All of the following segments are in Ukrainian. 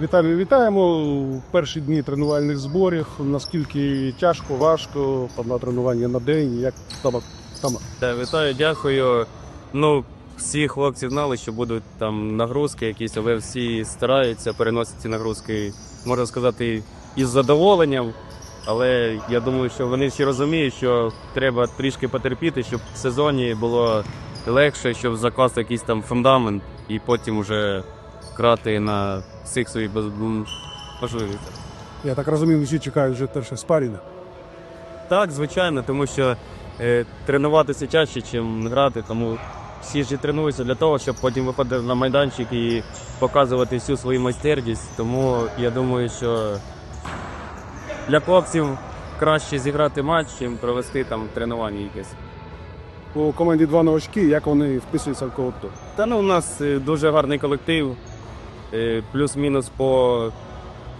Віталію, вітаємо перші дні тренувальних зборів. Наскільки тяжко, важко, одна тренування на день, як там, там. Та, вітаю, дякую. Ну, всі хлопці знали, що будуть там нагрузки якісь, але всі стараються переносити ці нагрузки, можна сказати, із задоволенням. Але я думаю, що вони всі розуміють, що треба трішки потерпіти, щоб в сезоні було легше, щоб закласти якийсь там фундамент і потім вже грати на всіх своїх можливостях. Я так розумію, всі чекають вже перше спаріння. Так, звичайно, тому що е, тренуватися чаще, ніж грати. Тому всі ж і тренуються для того, щоб потім виходити на майданчик і показувати всю свою майстерність. Тому я думаю, що для хлопців краще зіграти матч, чим провести там тренування якесь. У команді два новачки, як вони вписуються в колектив. Та ну у нас е, дуже гарний колектив, плюс-мінус по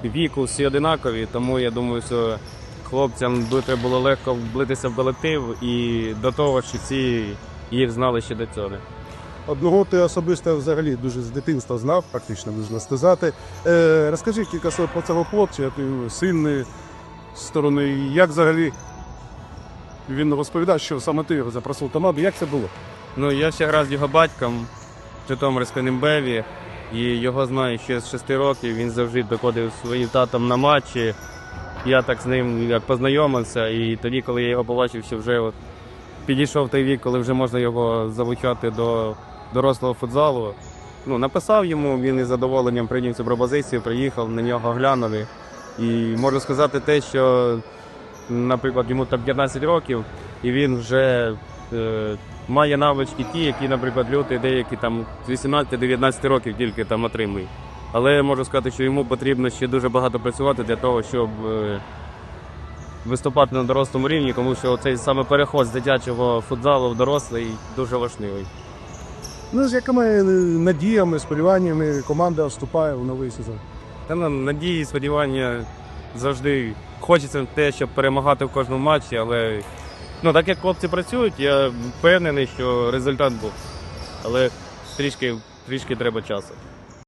віку всі одинакові, тому я думаю, що хлопцям дуже було легко влитися в колектив і до того, що всі їх знали ще до цього. Одного ти особисто взагалі дуже з дитинства знав, практично можна сказати. Е, розкажи кілька слів про цього хлопця, сильний сторони. Як взагалі він розповідав, що саме ти його запросив команду. Як це було? Ну, я ще грав з його батьком в Житомирському Німбеві, і його знаю ще з 6 років. Він завжди доходив своїм татом на матчі. Я так з ним як познайомився, і тоді, коли я його побачив, що вже от підійшов той вік, коли вже можна його залучати до дорослого футзалу. Ну, написав йому, він із задоволенням прийняв цю пропозицію, приїхав, на нього глянули. І можу сказати те, що, наприклад, йому там 15 років, і він вже е, має навички ті, які, наприклад, люди деякі там з 18-19 років тільки там отримують. Але я можу сказати, що йому потрібно ще дуже багато працювати для того, щоб е, виступати на дорослому рівні, тому що цей саме переход з дитячого футзалу в дорослий дуже важливий. Ну, з якими е, надіями, сподіваннями команда вступає в новий сезон? Та ну, надії, сподівання завжди хочеться те, щоб перемагати в кожному матчі, але ну, так як хлопці працюють, я впевнений, що результат був. Але трішки, трішки треба часу.